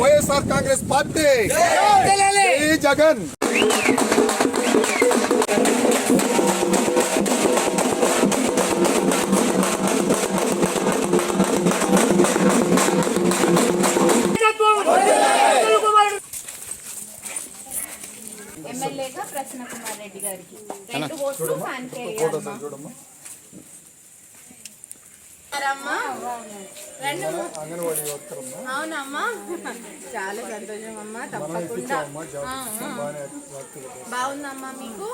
YSR Congress party. జై జగన్. ఎమ్మెల్యేగా ప్రసన్న కుమార్ రెడ్డి గారికి. రెండు ఓట్లు ఫ్యాన్ అవునమ్మా. చాలా సంతోషం అమ్మా తప్పకుండా. బాగుందమ్మా మీకు?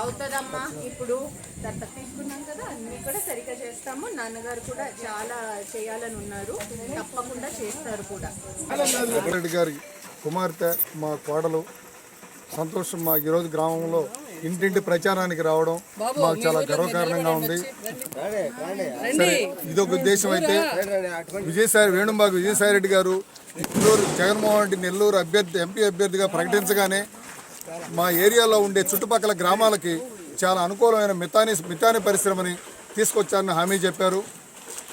అవుతుందమ్మా. ఇప్పుడు దత్తత తీసుకున్నాం కదా అన్ని కూడా సరిగ్గా చేస్తాము. నాన్నగారు కూడా చాలా చేయాలని ఉన్నారు. తప్పకుండా చేస్తారు కూడా. రెడ్డి గారి కుమార్తె మా కోడలు. సంతోషం మా ఈరోజు గ్రామంలో ఇంటింటి ప్రచారానికి రావడం మాకు చాలా గర్వకారణంగా ఉంది. సరే ఇదొక ఉద్దేశం అయితే విజయసాయి వేణుబాబు విజయసాయి రెడ్డి గారు నెల్లూరు జగన్మోహన్ రెడ్డి నెల్లూరు అభ్యర్థి ఎంపీ అభ్యర్థిగా ప్రకటించగానే మా ఏరియాలో ఉండే చుట్టుపక్కల గ్రామాలకి చాలా అనుకూలమైన మితాని మితాని పరిశ్రమని తీసుకొచ్చారని హామీ చెప్పారు.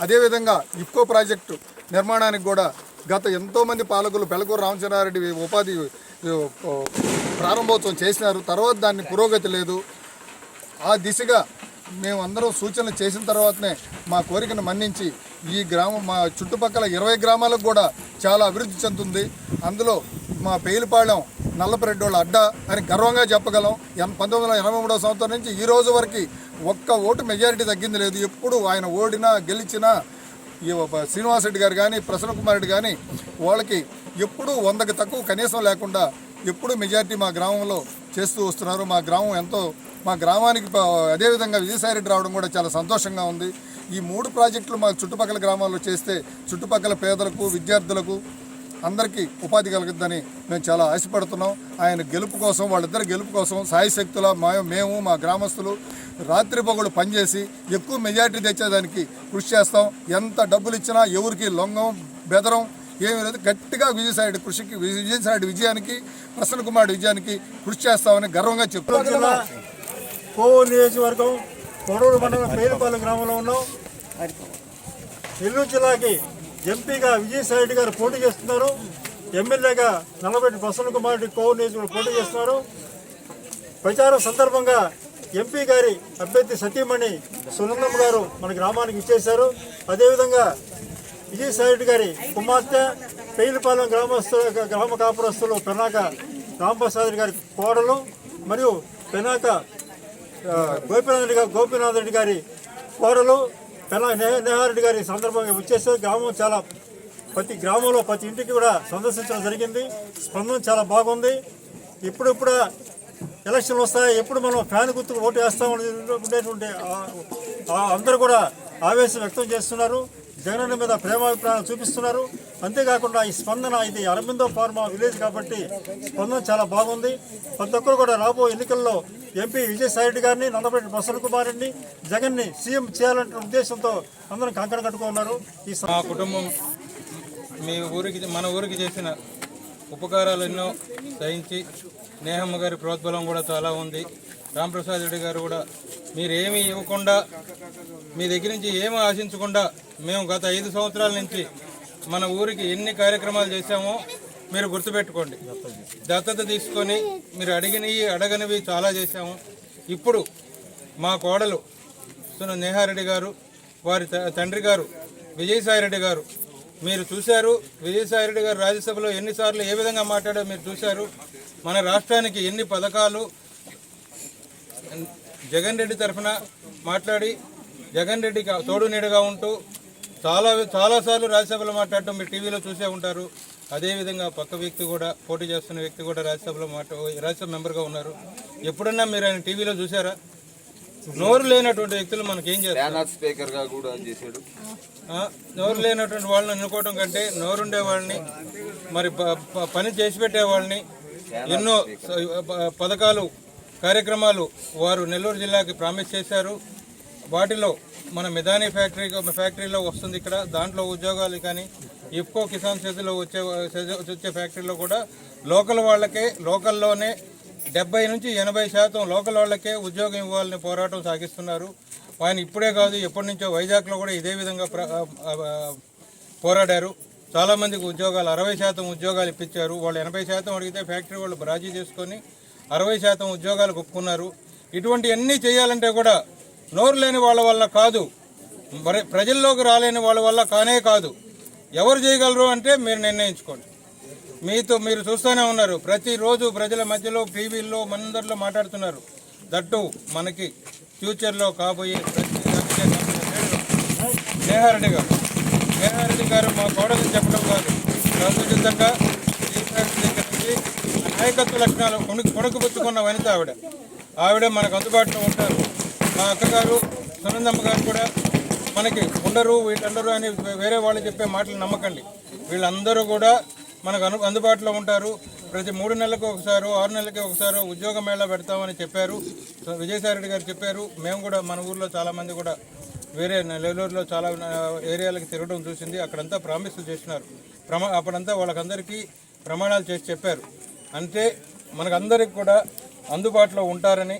అదేవిధంగా ఇఫ్కో ప్రాజెక్టు నిర్మాణానికి కూడా గత ఎంతోమంది పాలకులు పెలకూరు రామచంద్రారెడ్డి ఉపాధి ప్రారంభోత్సవం చేసినారు. తర్వాత దాన్ని పురోగతి లేదు. ఆ దిశగా మేము అందరం సూచనలు చేసిన తర్వాతనే మా కోరికను మన్నించి ఈ గ్రామం మా చుట్టుపక్కల ఇరవై గ్రామాలకు కూడా చాలా అభివృద్ధి చెందుతుంది. అందులో మా పేలిపాళెం నల్లపరెడ్డోళ్ళ అడ్డా అని గర్వంగా చెప్పగలం. ఎన్ పంతొమ్మిది వందల ఎనభై మూడవ సంవత్సరం నుంచి ఈ రోజు వరకు ఒక్క ఓటు మెజారిటీ తగ్గింది లేదు. ఎప్పుడు ఆయన ఓడినా గెలిచినా ఈ ఒక శ్రీనివాస్ రెడ్డి గారు కానీ ప్రసన్న కుమార్ రెడ్డి కానీ వాళ్ళకి ఎప్పుడూ వందకు తక్కువ కనీసం లేకుండా ఎప్పుడూ మెజారిటీ మా గ్రామంలో చేస్తూ వస్తున్నారు. మా గ్రామం ఎంతో మా గ్రామానికి అదేవిధంగా విజయసాయిరెడ్డి రావడం కూడా చాలా సంతోషంగా ఉంది. ఈ మూడు ప్రాజెక్టులు మా చుట్టుపక్కల గ్రామాల్లో చేస్తే చుట్టుపక్కల పేదలకు విద్యార్థులకు అందరికీ ఉపాధి కలుగుద్దని మేము చాలా ఆశపడుతున్నాం. ఆయన గెలుపు కోసం వాళ్ళిద్దరు గెలుపు కోసం సాయశక్తుల మా మేము మా గ్రామస్తులు రాత్రి పగలు పనిచేసి ఎక్కువ మెజారిటీ తెచ్చేదానికి కృషి చేస్తాం. ఎంత డబ్బులు ఇచ్చినా ఎవరికి లొంగం బెదరం ఏమీ లేదు. గట్టిగా విజయసాయి కృషికి విజయసాయి విజయానికి ప్రసన్న కుమార్ విజయానికి కృషి చేస్తామని గర్వంగా చెప్తున్నాం. కోవూరు నియోజకవర్గం కొడూరు మండలం పేరుపాలెం గ్రామంలో ఉన్నాం. నెల్లూరు జిల్లాకి ఎంపీగా విజయసాయి రెడ్డి గారు పోటీ చేస్తున్నారు. ఎమ్మెల్యేగా నల్లబెట్టి ప్రసన్న కుమార్ రెడ్డి కోవూరు నియోజకవర్గం పోటీ చేస్తున్నారు. ప్రచారం సందర్భంగా ఎంపీ గారి అభ్యర్థి సతీమణి సునందమ్మ గారు మన గ్రామానికి ఇచ్చేశారు అదేవిధంగా విజయసాయి రెడ్డి గారి కుమార్తె పెయిలిపాలెం గ్రామస్తుల గ్రామ కాపురస్తులు పెనాక రాంప్రసాద్ గారి కోడలు మరియు పెనాక ఆ, గోపీనాథ్ రెడ్డి గారి గోపీనాథ్ రెడ్డి గారి కోడలు పెనా నేహారెడ్డి గారి సందర్భంగా వచ్చేసారు గ్రామం చాలా ప్రతి గ్రామంలో ప్రతి ఇంటికి కూడా సందర్శించడం జరిగింది. స్పందన చాలా బాగుంది. ఇప్పుడిప్పుడు ఎలక్షన్లు వస్తాయి. ఎప్పుడు మనం ఫ్యాన్ గుర్తుకు ఓటు వేస్తామని ఉండేటువంటి అందరూ కూడా ఆవేశం వ్యక్తం చేస్తున్నారు. జగనన్న మీద ప్రేమాభిప్రాయాలు చూపిస్తున్నారు. అంతేకాకుండా ఈ స్పందన ఇది అరవిందో ఫార్మా విలేజ్ కాబట్టి స్పందన చాలా బాగుంది. ప్రతి ఒక్కరు కూడా రాబో ఎన్నికల్లో ఎంపీ విజయసాయిరెడ్డి గారిని నందపరెడ్డి ప్రసన్న కుమార్ రెడ్డి జగన్ని సీఎం చేయాలంటే ఉద్దేశంతో అందరం కంకణ కట్టుకున్నారు ఈ మా కుటుంబం మీ ఊరికి మన ఊరికి చేసిన ఉపకారాలు ఎన్నో సహించి నేహమ్మ గారి ప్రోద్బలం కూడా చాలా ఉంది. రాంప్రసాద్ రెడ్డి గారు కూడా మీరేమీ ఇవ్వకుండా మీ దగ్గర నుంచి ఏమి ఆశించకుండా మేము గత ఐదు సంవత్సరాల నుంచి మన ఊరికి ఎన్ని కార్యక్రమాలు చేశామో మీరు గుర్తుపెట్టుకోండి. దత్తత తీసుకొని మీరు అడిగినవి అడగనివి చాలా చేశాము. ఇప్పుడు మా కోడలు సున నేహారెడ్డి గారు వారి త- తండ్రి గారు విజయసాయిరెడ్డి గారు మీరు చూశారు. విజయసాయిరెడ్డి గారు రాజ్యసభలో ఎన్నిసార్లు ఏ విధంగా మాట్లాడో మీరు చూశారు. మన రాష్ట్రానికి ఎన్ని పథకాలు జగన్ రెడ్డి తరఫున మాట్లాడి జగన్ రెడ్డికి తోడు నీడగా ఉంటూ చాలా చాలాసార్లు రాజ్యసభలో మాట్లాడటం మీరు టీవీలో చూసే ఉంటారు. అదేవిధంగా పక్క వ్యక్తి కూడా పోటీ చేస్తున్న వ్యక్తి కూడా రాజ్యసభలో మాట రాజ్యసభ మెంబర్గా ఉన్నారు. ఎప్పుడన్నా మీరు ఆయన టీవీలో చూసారా? నోరు లేనటువంటి వ్యక్తులు మనకి ఏం చేస్తారు నోరు లేనటువంటి వాళ్ళని ఎన్నుకోవడం కంటే నోరుండే వాళ్ళని మరి పని చేసి పెట్టే వాళ్ళని ఎన్నో పథకాలు కార్యక్రమాలు వారు నెల్లూరు జిల్లాకి ప్రామిస్ చేశారు. వాటిలో మన మిదాని ఫ్యాక్టరీ ఫ్యాక్టరీలో వస్తుంది ఇక్కడ. దాంట్లో ఉద్యోగాలు కానీ ఇఫ్కో కిసాన్ చేతిలో వచ్చే వచ్చే ఫ్యాక్టరీలో కూడా లోకల్ వాళ్ళకే లోకల్లోనే డెబ్బై నుంచి ఎనభై శాతం లోకల్ వాళ్ళకే ఉద్యోగం ఇవ్వాలని పోరాటం సాగిస్తున్నారు. ఆయన ఇప్పుడే కాదు ఎప్పటి నుంచో వైజాగ్లో కూడా ఇదే విధంగా ప్ర- పోరాడారు. చాలామందికి ఉద్యోగాలు అరవై శాతం ఉద్యోగాలు ఇప్పించారు. వాళ్ళు ఎనభై శాతం అడిగితే ఫ్యాక్టరీ వాళ్ళు రాజీ చేసుకొని అరవై శాతం ఉద్యోగాలు ఒప్పుకున్నారు. ఇటువంటివన్నీ చేయాలంటే కూడా నోరు లేని వాళ్ళ వల్ల కాదు. మరి ప్రజల్లోకి రాలేని వాళ్ళ వల్ల కానే కాదు. ఎవరు చేయగలరు అంటే మీరు నిర్ణయించుకోండి. మీతో మీరు చూస్తూనే ఉన్నారు. ప్రతిరోజు ప్రజల మధ్యలో టీవీల్లో మనందరిలో మాట్లాడుతున్నారు. దట్టు మనకి ఫ్యూచర్లో కాబోయే ప్రతి నేహారెడ్డి గారు. నేహారెడ్డి గారు మా కోడలు చెప్పడం కాదు. ప్రస్తుతంగా ఈ నాయకత్వ లక్షణాలు కొనుక్కు కొనుక్కుపుచ్చుకున్న వనిత ఆవిడ. ఆవిడ మనకు అందుబాటులో ఉంటారు. మా అక్కగారు సునందమ్మ గారు కూడా మనకి ఉండరు వీళ్ళందరూ అని వేరే వాళ్ళు చెప్పే మాటలు నమ్మకండి. వీళ్ళందరూ కూడా మనకు అను అందుబాటులో ఉంటారు. ప్రతి మూడు నెలలకు ఒకసారి ఆరు నెలలకి ఒకసారి ఉద్యోగ మేళా పెడతామని చెప్పారు. సో విజయసాయి రెడ్డి గారు చెప్పారు. మేము కూడా మన ఊర్లో చాలామంది కూడా వేరే నెల్లూరులో చాలా ఏరియాలకు తిరగడం చూసింది. అక్కడంతా ప్రామిస్లు చేసినారు. ప్రమా అప్పుడంతా వాళ్ళకందరికీ ప్రమాణాలు చేసి చెప్పారు. అంటే మనకందరికి కూడా అందుబాటులో ఉంటారని